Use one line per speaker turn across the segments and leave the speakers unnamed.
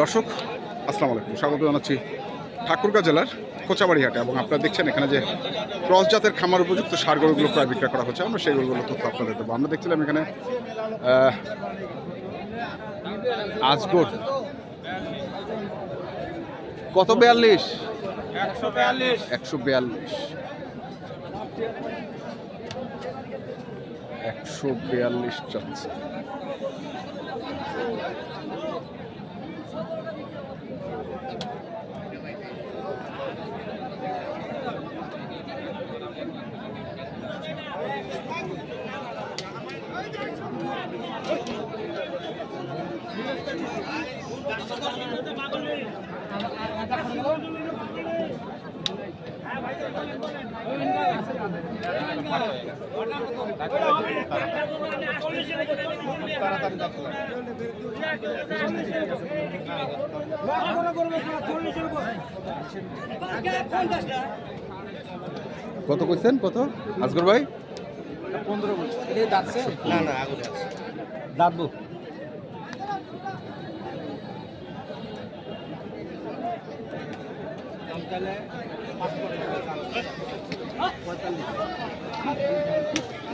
দর্শক আসসালামু আলাইকুম। স্বাগত জানাচ্ছি ঠাকুরগাঁ জেলার কোচাবাড়ি হাটে এবং আপনারা দেখছেন এখানে যে ক্রস জাতের খামার উপযুক্ত সার গরুগুলো প্রায় বিক্রয় করা হচ্ছে। আমরা সেই গরুগুলো তথ্য আপনাদের দেবো। আমরা দেখছিলাম এখানে আজগর। কত বিয়াল্লিশ?
একশো বিয়াল্লিশ।
একশো বিয়াল্লিশ। একশো বিয়াল্লিশ চাচ্ছে কত কইছেন? কত? আজগর ভাই?
পনেরো না না আগুন দাঁতবো।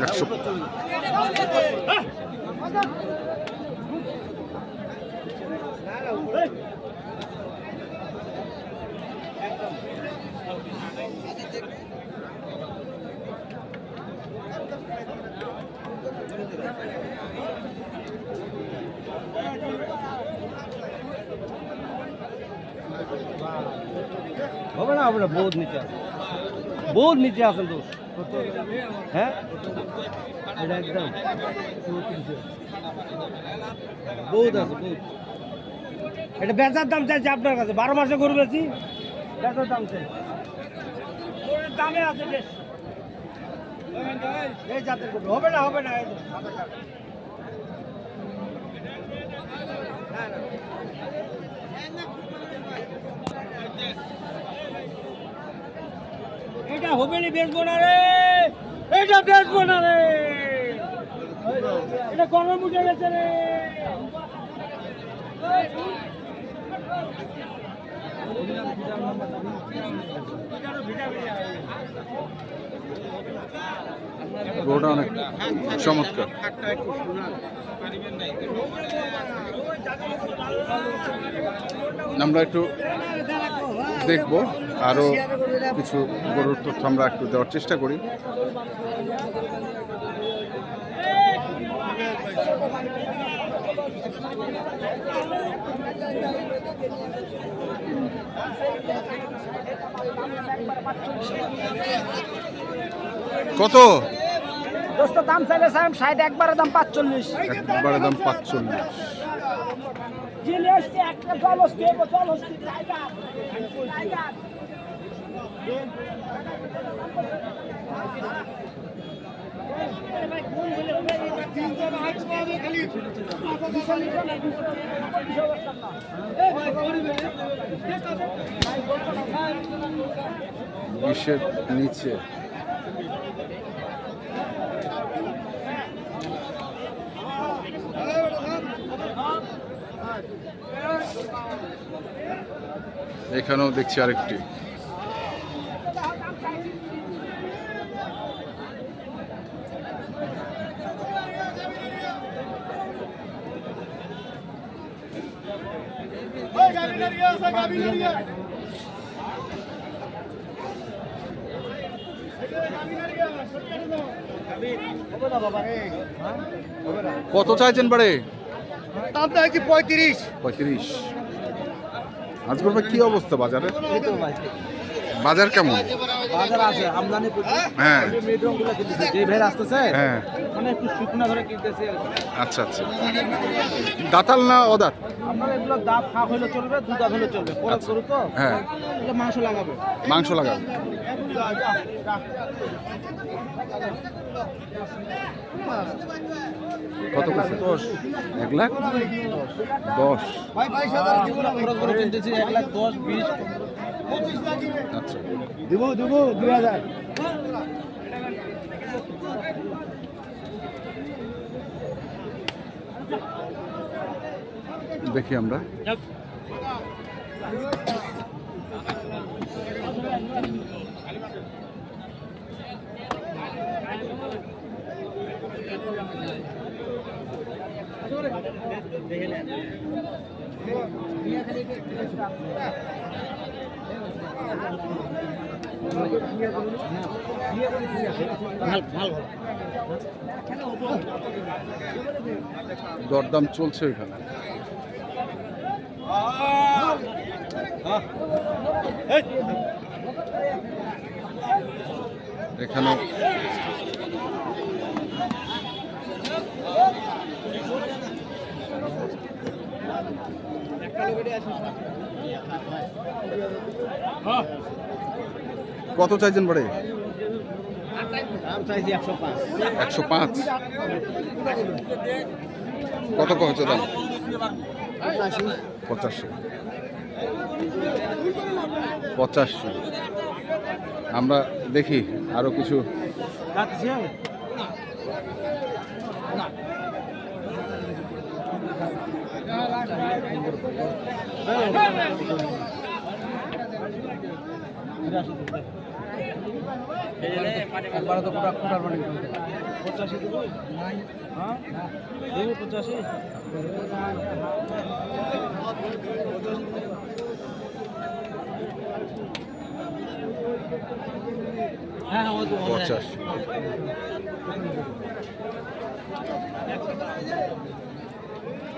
একশো।
হবে না হবে না বহুত নিচে বহুত নিচে আছেন তো। হ্যাঁ? বহুত আছে, বহুত। এটা বেচার দাম চাইছে আপনার কাছে, বারো মাসে গরু বেশি বেচার দাম চাই। দামে আছে হবে না হবে না। এটা হবে না বেচবো না এটা বেচবো না এটা গরম উঠে গেছে রে।
গরুটা অনেক আমরা একটু দেখব। আরও কিছু গরুর তথ্য আমরা একটু দেওয়ার চেষ্টা করি। কত?
দোস্ত দাম চাইলে সাহেব ষাট একবারে দাম পাঁচচল্লিশ।
একবারে দাম পাঁচচল্লিশ।
জিনিসটি একটা জলস্তি জলস্তি
বিশের নিচে এখানেও দেখছি আরেকটি। কত চাইছেন বাড়ে?
দাম চাইছি পঁয়ত্রিশ।
পঁয়ত্রিশ। আজকের কি অবস্থা বাজারের বাজার কেমন?
বাজার আছে আমদানি
হ্যাঁ।
যে ভের আসতেছে
হ্যাঁ।
মানে একটু শুকনা ধরে কিনতেছে।
আচ্ছা আচ্ছা। দাতাল না অদাত?
আপনার এগুলো দাঁত খা হলে চলবে দু দাঁত হলে চলবে। পরে
আচ্ছা।
গরু তো
হ্যাঁ।
এটা মাংস লাগাবে।
মাংস লাগাবে। কত কইছে দশ এক লাখ দশ
খরচ করে কিনতেছি এক লাখ দশ বিশ
আচ্ছা
দিব দিব দুই হাজার
দেখি আমরা দরদাম চলছে ওইখানে এখানে কত চাইছেন
পাঁচ
একশো পাঁচ। কত হচ্ছে দাম? পঁচাশি। পঁচাশি। আমরা দেখি আরও কিছু।
পঁচাশি। দেবো হ্যাঁ দেবো পঁচাশি হ্যাঁ হ্যাঁ
পঁচাশি।
না না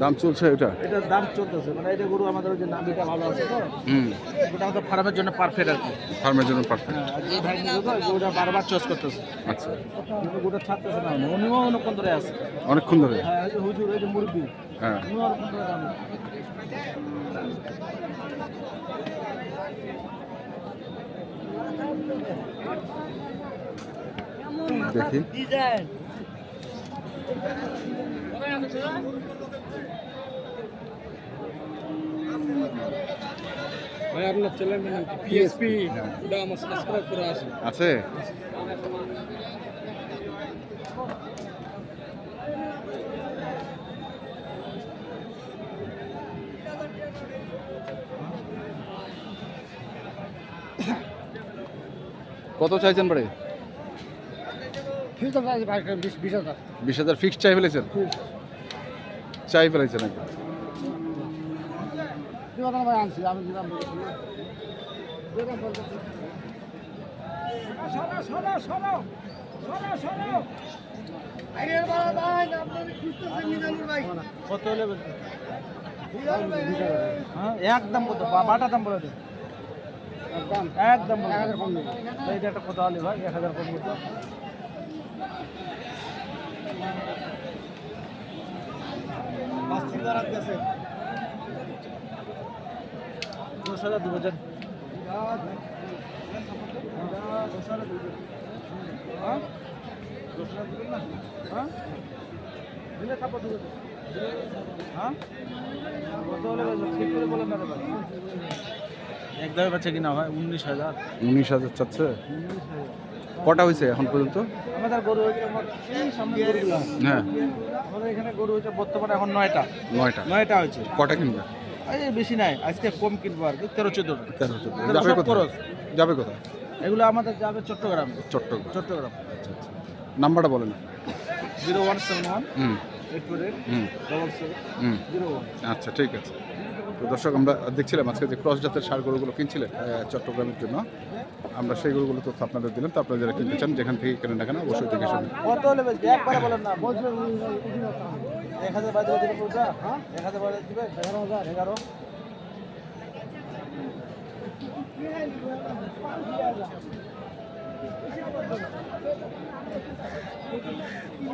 দাম
চলছে এটা?
এটার দাম চলতেছে মানে এটা গরু আমাদের ওই যে নাভিটা ভালো আছে তো?
হুম।
ওটা আমাদের ফার্মের জন্য পারফেক্ট আর কি।
ফার্মের জন্য পারফেক্ট
হ্যাঁ আর এই ভাই তো বারবার চয়েস করতেছে।
আচ্ছা।
কিন্তু গোটা ছাড়তেছে না উনিও অনেকক্ষণ ধরে আছে।
অনেকক্ষণ ধরে?
হ্যাঁ এই যে হুজুর এই যে মুরব্বী
হ্যাঁ। দেখি।
ডিজাইন। ভাই আপনার চ্যানেল নাম কি? পিএসপি সাবস্ক্রাইব করে আছে।
আছে? কত চাইছেন বাড়ি
বিশ হাজার।
ফিক্স চাই ফেলেছেন? চাই ফেলেছেন একবার
কি কথা আমি দিলাম শোনো শোনো শোনো শোনো শোনো কত হলে হ্যাঁ একদম কত? বা- বাটা দাম বলে একদম একদম এক হাজার কম নেই। এইটা একটা কত হলে ভাই এক হাজার কম দশ হাজার দু হাজার দশ হাজার দিবেন না হ্যাঁ দিলে তারপর দিবে হ্যাঁ কত হলে ঠিক করে বলেন না একদমই বাচ্চা কিনা হয় উনিশ হাজার।
উনিশ হাজার চাচ্ছে? কটা হয়েছে এখন পর্যন্ত?
আমাদের গরু হয়েছে
হ্যাঁ।
আমাদের এখানে গরু হয়েছে বর্তমানে এখন নয়টা।
নয়টা।
নয়টা হয়েছে।
কটা কিনবে?
এই বেশি নাই আজকে কম কিনবো আর কি তেরো চোদ্দোটা
তেরো চোদ্দ। যাবে কোথায়। যাবে কোথায়?
এগুলো আমাদের যাবে চট্টগ্রামে।
চট্টগ্রাম।
চট্টগ্রাম।
আচ্ছা আচ্ছা। নাম্বারটা বলেন।
Zero one seven one eight four eight
হুম।
ডবল সেভেন
হুম।
Zero one.
আচ্ছা ঠিক আছে। তো দর্শক আমরা দেখছিলাম আজকে যে ক্রস জাতের সার গরুগুলো কিনছিলেন চট্টগ্রামের জন্য। আমরা সেই গরুগুলো তথ্য আপনাদের দিলাম তো আপনারা যারা কিনতে চান যেখান থেকে কেনেন না কেন অবশ্যই দেখে শুনে
কত হলে বলছি একবারে বলেন না। বলছিলেন এক হাজার বাইরে দিবে এক হাজার বাইরে দিবে? এগারো হাজার এগারো?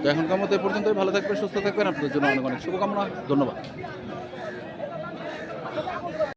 তো এখনকার মতো এ পর্যন্তই। ভালো থাকবেন সুস্থ থাকবেন। আপনাদের জন্য অনেক অনেক শুভকামনা। ধন্যবাদ।